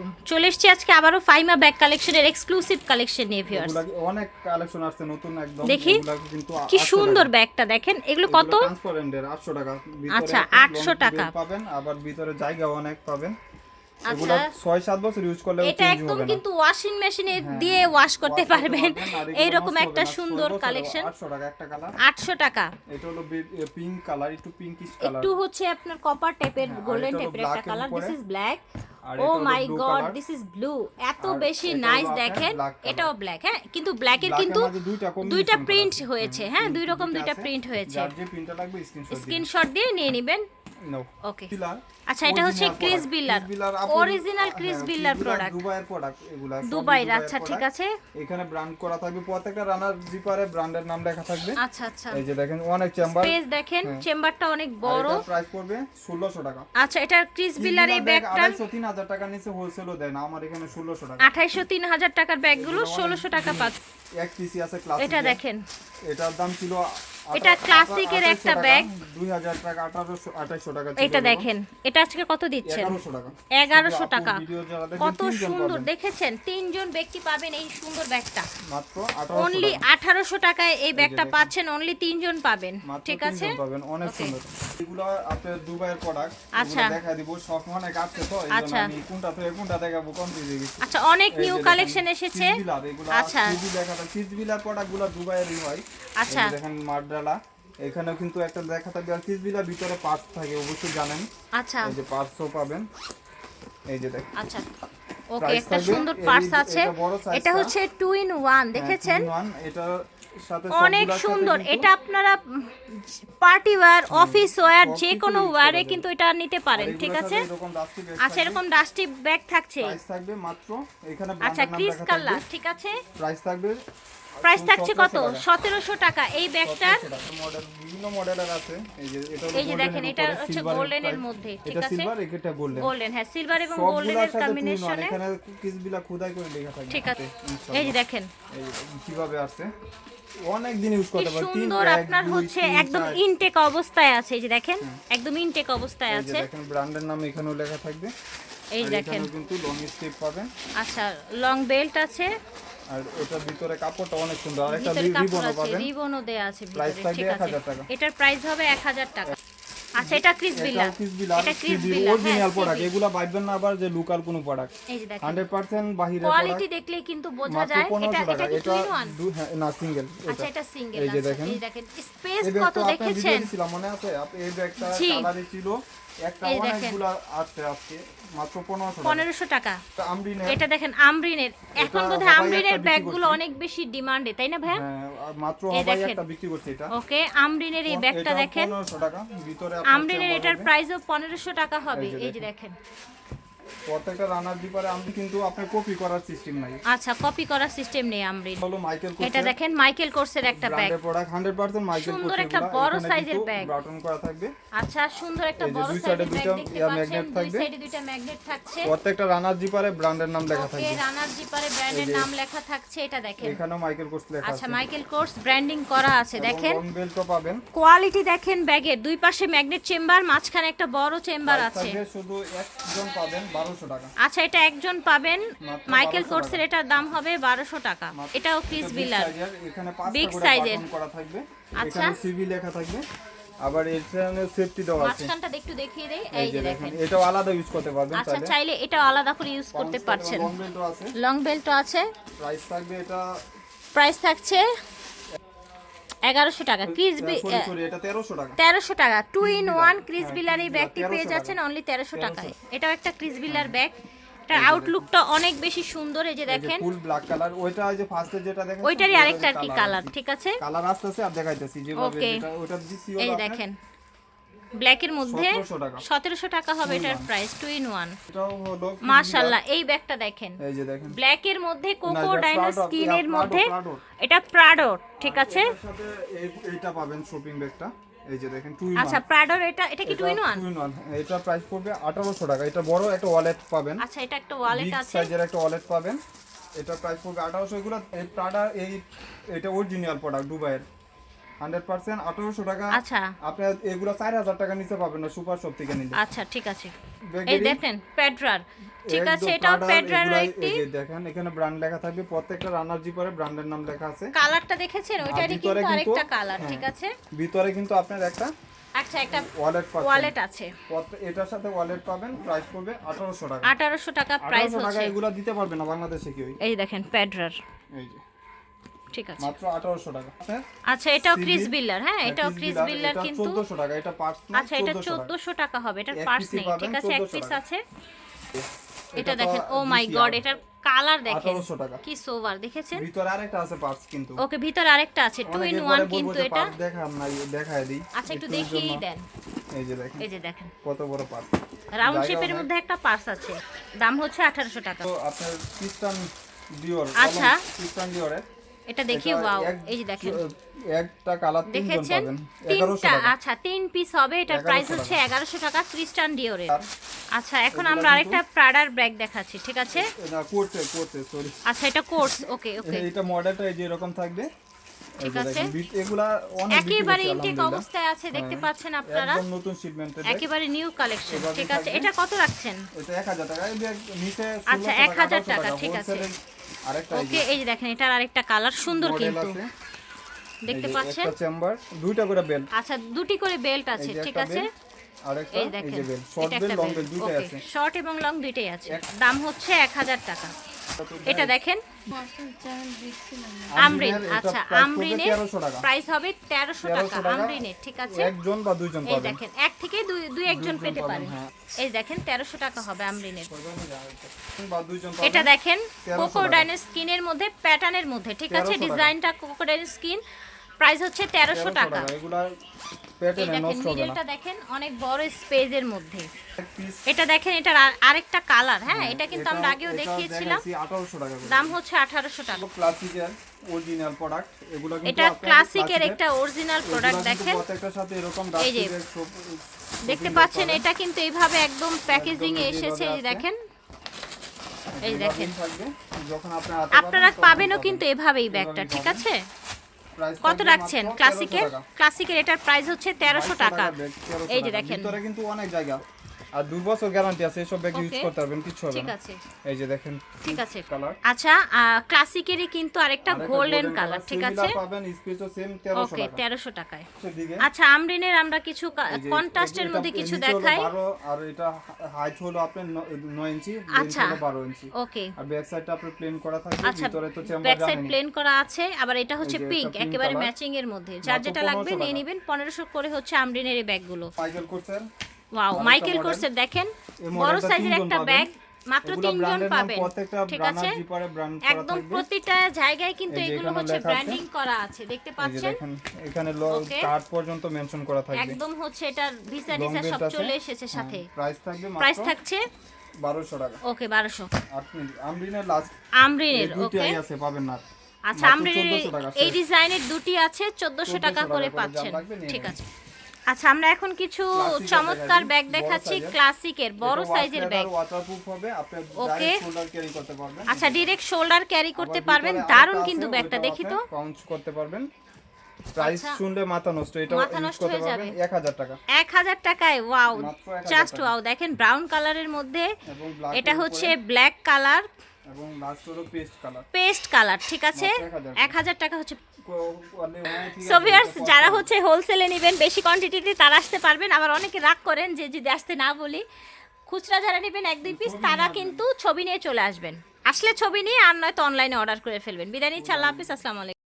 আলাইকুম চলে এসেছি আজকে আবারও ফাইমা ব্যাগ কালেকশনের এক্সক্লুসিভ কালেকশন নিয়ে ভিউয়ার্স অনেক কালেকশন আসছে নতুন একদম। দেখি। কিন্তু কি সুন্দর ব্যাগটা দেখেন। এগুলো কত? ট্রান্সপারেন্টের 800 টাকা। আচ্ছা, একটু 800 টাকা। পাবেন আবার ভিতরে জায়গা অনেক পাবেন। এগুলা 6 7 বছর ইউজ করলে এটা একদম কিন্তু ওয়াশিং মেশিনে দিয়ে ওয়াশ করতে পারবেন। একটা সুন্দর কালেকশন 800 টাকা একটা কালার আটশো টাকা। এটা হলো পিঙ্ক কালার একটু পিঙ্কিশ কালার একটু হচ্ছে আপনার কপার টাইপের হ্যাঁ, গোল্ডেন টাইপের একটা colour this. Is black oh my god color। This is blue এত বেশি নাইস দেখেন। এটাও ব্ল্যাক হ্যাঁ কিন্তু এর কিন্তু দুইটা প্রিন্ট হয়েছে। হ্যাঁ দুই রকম দুইটা প্রিন্ট হয়েছে। স্ক্রিনশট দিয়ে নিয়ে নেবেন। ওকে আচ্ছা এটা হচ্ছে ক্রিস বিল্লার অরিজিনাল ক্রিস বিল্লার প্রোডাক্ট দুবাইয়ের প্রোডাক্ট এগুলা দুবাইয়ের দুবাইয়ের আচ্ছা ঠিক আছে। এখানে ব্র্যান্ড করা থাকবে প্রত্যেকটা রানার জিপারে ব্র্যান্ডের নাম লেখা থাকবে। আচ্ছা আচ্ছা। এই যে দেখেন অনেক চেম্বার স্পেস দেখেন চেম্বারটা অনেক বড়। প্রাইস পড়বে 1600 টাকা। আচ্ছা এটা ক্রিস বিল্লার এই ব্যাগটা 250 3000 নিচে হোলসেলও দেয় না আমার এখানে 1600 টাকা। আঠাইশো তিন হাজার টাকার ব্যাগগুলো ষোলোশো টাকা পাচ্ছে। এক পিসি আছে ক্লাসিক এটা দেখেন। এটার দাম ছিল এটা classic-এর একটা bag। 2000 টাকা 1800 2800 টাকা এটা দেখেন এটা আজকে কত দিচ্ছেন? 1100 টাকা। এগারোশো আপুর টাকা। কত সুন্দর। দেখেছেন? তিনজন ব্যক্তি পাবেন এই সুন্দর ব্যাগটা। মাত্র 1800 অনলি টাকা আঠারোশো টাকায় এই ব্যাগটা পাচ্ছেন অনলি তিনজন পাবেন। ঠিক আছে? পাবেন। অনেক সুন্দর। এগুলো আপনার দুবাইয়ের প্রোডাক্ট আচ্ছা। দেখা দিব। সব অনেক আছে তো আচ্ছা। আমি কোনটা থেকে কোনটা দেখাবো কনফিউজ হয়ে গেছি। আচ্ছা অনেক নিউ কালেকশন এসেছে। আচ্ছা। যায় প্রোডাক্টগুলো দুবাইয়েরই হয়। আচ্ছা। এই যে মারডালা এখানেও কিন্তু একটা দেখা থাকবে। আর ফিজবিলার ভিতরে পার্টস থাকে অবশ্যই জানেন। আচ্ছা। এই যে পার্টসও পাবেন। এই যে দেখেন আচ্ছা। ওকে একটা সুন্দর পার্স এটা আছে। এটা হচ্ছে টু ইন ওয়ান দেখেছেন two in one, অনেক সুন্দর। এটা আপনারা পার্টি ওয়্যার অফিস ওয়্যার যে কোনো ওয়্যারে কিন্তু এটা নিতে পারেন ঠিক আছে? আচ্ছা এরকম ডাস্টি ব্যাগ থাকছে। প্রাইস থাকবে মাত্র এখানে আচ্ছা ক্রিস কালার ঠিক আছে? প্রাইস থাকবে প্রাইস থাকছে কত? 1700 টাকা। সতেরোশো টাকা। এই ব্যাগটার 1700 মডেল বিভিন্ন মডেলের আছে। এই যে এটা এই যে দেখেন, এটা হচ্ছে golden এর। মধ্যে, ঠিক আছে? সিলভার এটা গোল্ডেন গোল্ডেন হ্যাঁ সিলভার এবং গোল্ডেনের in one, কম্বিনেশনে এখানে কিসবিলা খোদাই করে লেখা থাকবে ঠিক আছে। এই যে দেখেন। এই কীভাবে আসছে? অনেক দিন ইউজ করতে পারবে তিন সুন্দর আপনার হচ্ছে একদম ইনটেক অবস্থায় আছে। এই যে দেখেন একদম ইনটেক অবস্থায় এই যে আছে। দেখেন ব্র্যান্ডের নাম এখানেও লেখা থাকবে। এই দেখেন। কিন্তু লং স্টেপ পাবেন। আচ্ছা লং বেল্ট আছে। আর ওটার ভিতরে কাপড়টা অনেক সুন্দর। আর একটা রিবনও পাবেন। রিবনও দেয়া আছে ভিতরে থাকবে ঠিক আছে। 1000 টাকা। এটার প্রাইস হবে 1000 টাকা। আচ্ছা এটা এটা অরিজিনাল প্রোডাক্ট এগুলা ভাববেন না আবার যে লোকাল কোনো প্রোডাক্ট এই যে দেখেন। 100% বাহিরের কোয়ালিটি দেখলেই কিন্তু বোঝা যায়। এটা এটা কি টু না সিঙ্গেল আচ্ছা এটা সিঙ্গেল এই যে দেখেন। এই দেখেন। স্পেস কত দেখেছেন? মনে আছে? এই ব্যাগটা কালারে ছিল। একটা এই আছে আজকে। মাত্র 1500 টাকা। পনেরোশো টাকা। এটা আমরিনের। এটা দেখেন আমরিনের। এখন বোধহয় আমরিনের বিক্রি ব্যাগগুলো অনেক বেশি ডিমান্ডে তাই না ভাই হ্যাঁ, মাত্র হবাই একটা বিক্রি করছে এটা। ওকে আমরিনের এই ব্যাগটা দেখেন। 1500 টাকা ভিতরে আমরিনের এটার প্রাইসও পনেরোশো টাকা হবে এই যে দেখেন। প্রত্যেকটা রানার দিপারে আমি কিন্তু আপনার কপি করার সিস্টেম নাই। আচ্ছা কপি করার সিস্টেম নেই আমরিন। হলো মাইকেল এটা দেখেন মাইকেল কোর্সের একটা ব্যাগ প্রোডাক্ট 100% মাইকেল সুন্দর একটা বড় size-এর bag। বাটন করা থাকবে। আচ্ছা সুন্দর একটা বড় সাইজের ব্যাগ দেখতে দুই থাকবে। সাইডে দুইটা ম্যাগনেট থাকছে। প্রত্যেকটা রানার জিপারে ব্র্যান্ডের নাম লেখা থাকবে। রানার জিপারে ব্র্যান্ডের নাম লেখা থাকছে এটা দেখেন। এখানেও মাইকেল কোর্স লেখা আচ্ছা মাইকেল কোর্স ব্র্যান্ডিং করা আছে দেখেন। বেল্টও পাবেন। কোয়ালিটি দেখেন ব্যাগের দুই পাশে ম্যাগনেট চেম্বার মাঝখানে একটা বড় চেম্বার আছে। শুধু একজন পাবেন 1200 টাকা আচ্ছা এটা একজন পাবেন। মাইকেল 1200 কোর্সের এটার দাম হবে বারোশো টাকা। এটাও ক্রিস বিলার করা থাকবে। আচ্ছা। সিভি লেখা থাকবে। আবার এর এখানে সেফটি দেওয়া আছে। মাঝখানটা একটু দেখিয়ে দেই। এই যে দেখেন এটাও আলাদা ইউজ করতে পারবেন আচ্ছা চাইলে চাইলে এটাও আলাদা করে ইউজ করতে পারছেন। লং বেল্টও আছে। লং বেল্টও আছে। প্রাইস থাকবে এটা প্রাইস থাকছে এগারোশো টাকা। ক্রিস বি সরি সরি এটা 1300 টাকা। তেরোশো টাকা। টু ইন ওয়ান ক্রিস হ্যাঁ, বিলার এই ব্যাগটি পেয়ে যাচ্ছেন অনলি তেরোশো টাকায়। এটাও একটা ক্রিস বিলার ব্যাগ এটার আউটলুকটা অনেক বেশি সুন্দর এই যে দেখেন। ফুল ব্ল্যাক কালার ওইটা যে ফার্স্টে যেটা দেখেন ওইটারই আরেকটা আর কি। কালার ঠিক আছে? কালার আসতেছে আর দেখাইতেছি যেভাবে. যেটা ওটা দিছি এই দেখেন। ব্ল্যাকের মধ্যে সতেরোশো টাকা। হবে এটার প্রাইস টু ইন ওয়ান মাশাল্লাহ এই ব্যাগটা দেখেন। এই যে দেখেন। ব্ল্যাকের মধ্যে কোকো ডাইনো স্কিনের মধ্যে এটা প্রাডো ঠিক আছে? এইটা পাবেন শপিং ব্যাগটা। এই যে দেখেন টু ইন আচ্ছা প্রাডোর এটা এটা কি two in one two in one এটা প্রাইস পড়বে 1800 টাকা। এটা বড় একটা ওয়ালেট পাবেন। আচ্ছা এটা একটা ওয়ালেট আছে। সাইজের একটা ওয়ালেট পাবেন। এটা প্রাইস পড়বে 1800 এগুলো এই প্রাডা এই এটা অরিজিনাল প্রোডাক্ট দুবাইয়ের টাকা। আচ্ছা। আপনি এগুলো চার হাজার টাকা না সুপার শপ থেকে নিলে। আচ্ছা ঠিক আছে। এই দেখেন পেড্রার ঠিক আছে এটাও Prada, একটি। এই দেখেন এখানে ব্র্যান্ড লেখা থাকবে প্রত্যেকটা রানার ব্র্যান্ডের নাম লেখা আছে। কালারটা দেখেছেন? ওইটারই ভিতরে কিন্তু কিন্তু- আরেকটা কালার হ্যাঁ। ঠিক আছে? ভিতরে কিন্তু আপনার একটা আচ্ছা একটা ওয়ালেট ওয়ালেট আছে। এটার সাথে ওয়ালেট পাবেন প্রাইস পড়বে আঠারোশো টাকা। আঠারোশো টাকা প্রাইস হচ্ছে। এগুলো দিতে পারবে না বাংলাদেশে কেউই। এই দেখেন পেড্রার এই যে। ঠিক আছে। মাত্র আঠারোশো টাকা। হ্যাঁ আচ্ছা এটাও ক্রিস বিল্লার হ্যাঁ এটাও ক্রিস বিল্লার কিন্তু 1400 টাকা এটা পার্টস আচ্ছা এটা 1400 টাকা। হবে এটার পার্স নেই ঠিক আছে এক পিস আছে। এটা দেখেন ও মাই গড এটার কালার দেখেন। 1800 টাকা। কি সোভার দেখেছেন? ভিতরে আরেকটা আছে পার্টস কিন্তু। ওকে ভিতরে আরেকটা আছে টু ইন অনেকে ওয়ান কিন্তু এটা। দেখাম না দেখায় দিই। আচ্ছা একটু দেখিয়ে। দেন। এই যে দেখেন এই যে দেখেন। কত বড় পার্ট রাউন্ড শেপের মধ্যে একটা পার্স আছে। দাম হচ্ছে আঠারোশো টাকা। তো আপনার ক্রিস্টান ডিওর আচ্ছা। ক্রিস্টান ডিওরের এটা দেখি ওয়াও এই যে দেখেন। একটা কালার দেখেছেন? তিনটা আচ্ছা তিন পিস হবে এটার প্রাইস হচ্ছে এগারোশো টাকা ক্রিস্টান ডিওরের। আচ্ছা এখন আমরা আরেকটা প্রাডার ব্যাগ দেখাচ্ছি ঠিক আছে? সরি আচ্ছা এটা কোর্স ওকে ওকে এটা মডেলটা এই যে এরকম থাকবে। ঠিক আছে। এগুলা একেবারে ইনটেক অবস্থায় আছে দেখতে হ্যাঁ। পাচ্ছেন আপনারা। একদম নতুন শিপমেন্টের একেবারে নিউ কালেকশন ঠিক আছে। এটা কত রাখছেন? এটা 1000 টাকা নিচে আচ্ছা, 1600 1000 টাকা, ঠিক আছে। ওকে এই যে দেখেন এটার আরেকটা কালার সুন্দর কিন্তু। দেখতে পাচ্ছেন? একটা চেম্বার দুইটা করে বেল্ট আচ্ছা দুটি করে বেল্ট আছে ঠিক আছে? আরেকটা এই দেখেন শর্ট এবং লং দুইটাই আছে। দাম হচ্ছে এক হাজার টাকা। এটা দেখেন। আমরিন আচ্ছা আমরিনের প্রাইস হবে তেরোশো 1300 টাকা। আমরিনের ঠিক আছে? একজন বা দুইজন এই দেখেন এক থেকে দুই দুই একজন পেতে পারেন। হ্যাঁ। এই দেখেন তেরোশো টাকা হবে আমরিনের। এটা দেখেন 1300 কোকোডাইনের স্কিনের মধ্যে প্যাটার্নের মধ্যে ঠিক আছে? 1300 টাকা। ডিজাইনটা কোকোডাইনের স্কিন। প্রাইস হচ্ছে তেরোশো টাকা। দেখেন নষ্ট হবে না। মিডলটা দেখেন অনেক বড় স্পেজের মধ্যে। এটা দেখেন এটার আরেকটা কালার হ্যাঁ এটা কিন্তু আমরা আগেও দেখিয়েছিলাম। দেখাইছি 1800 টাকা করে। দাম হচ্ছে আঠারোশো টাকা। অরিজিনাল প্রোডাক্ট এগুলো কিন্তু এটা ক্লাসিকের একটা অরিজিনাল প্রোডাক্ট দেখেন। প্রত্যেকটার সাথে এরকম দেখতে পাচ্ছেন এটা কিন্তু এইভাবে একদম প্যাকেজিং এ এসেছে এই দেখেন। এই দেখেন। আপনারা পাবেন, পাবেনও কিন্তু এভাবেই ব্যাগটা ঠিক আছে? কত রাখছেন? ক্লাসিকের? ক্লাসিকের এটার প্রাইস হচ্ছে তেরোশো টাকা ব্যাগ, 1300 এই যে দেখেন। কিন্তু অনেক জায়গা। আর দুই বছর গ্যারান্টি আছে এসব ব্যাগ ইউজ করতে পারবেন কিছু হবে না। এই যে দেখেন ঠিক আছে। কালার আচ্ছা ক্লাসিকেরই কিন্তু আরেকটা গোল্ডেন কালার ঠিক আছে? পাবেন স্পেসও সেম 1300 ওকে টাকায়। আচ্ছা আমরিনের আমরা কিছু কন্ট্রাস্টের মধ্যে কিছু দেখাই। আর এটা হাইট হলো আপনার 9 ইঞ্চি আচ্ছা। 12 ইঞ্চি। ওকে আর ব্যাক সাইডটা আপনার প্লেন করা থাকবে আচ্ছা ভিতরে তো চেম্বার ব্যাক সাইড প্লেন করা আছে আবার এটা হচ্ছে পিঙ্ক একেবারে। ম্যাচিং এর মধ্যে। যার যেটা লাগবে নিয়ে। নেবেন পনেরোশো করে হচ্ছে আমরিনের এই ব্যাগগুলো সাইকেল করছেন ওয়াও মাইকেল কোর্সের দেখেন বড় সাইজের একটা। ব্যাগ মাত্র তিনজন পাবেন ঠিক আছে? একদম প্রতিটা জায়গায় কিন্তু এগুলো হচ্ছে ব্র্যান্ডিং করা আছে দেখতে পাচ্ছেন? এখানে কার্ড পর্যন্ত মেনশন করা থাকবে। একদম হচ্ছে এটার ভিসা টিসা সব চলে এসেছে সাথে। প্রাইস থাকবে প্রাইস থাকছে? 1200 টাকা। ওকে বারোশো। আমরিনের লাস্ট আমরিনের ওকে আছে পাবেন না। আচ্ছা আমরিনের এই ডিজাইনের দুটি আছে চোদ্দশো 1400 টাকা করে, পাচ্ছেন। ঠিক আছে। আচ্ছা আমরা এখন কিছু চমৎকার ব্যাগ দেখাচ্ছি। ক্লাসিকের বড় সাইজের ব্যাগ ওয়াটারপ্রুফ হবে আপনি. ডাইরেক্ট শোল্ডার ক্যারি করতে পারবেন। আচ্ছা ডিরেক্ট শোল্ডার ক্যারি করতে পারবেন দারুণ কিন্তু ব্যাগটা দেখি তো। পাউন্স করতে পারবেন। প্রাইস। শুনলে মাথা নষ্ট এটা মাথা নষ্ট হয়ে যাবে। 1000 টাকা। এক হাজার টাকায় ওয়াও জাস্ট ওয়াও দেখেন ব্রাউন কালারের মধ্যে এটা হচ্ছে ব্ল্যাক কালার এবং লাস্ট হলো পেস্ট কালার পেস্ট কালার ঠিক আছে? 1000 এক হাজার টাকা হচ্ছে সো সো ভিউয়ার্স যারা হচ্ছে হোলসেলে নেবেন বেশি কোয়ান্টিটিতে তারা আসতে পারবেন। আবার অনেকে রাগ করেন যে যদি আসতে না বলি। খুচরা যারা নেবেন এক দুই পিস তারা কিন্তু ছবি নিয়ে চলে আসবেন। আসলে ছবি নিয়ে আর নয়তো অনলাইনে অর্ডার করে ফেলবেন। বিদায় নিচ্ছি আল্লাহ হাফিজ আসসালামু আলাইকুম।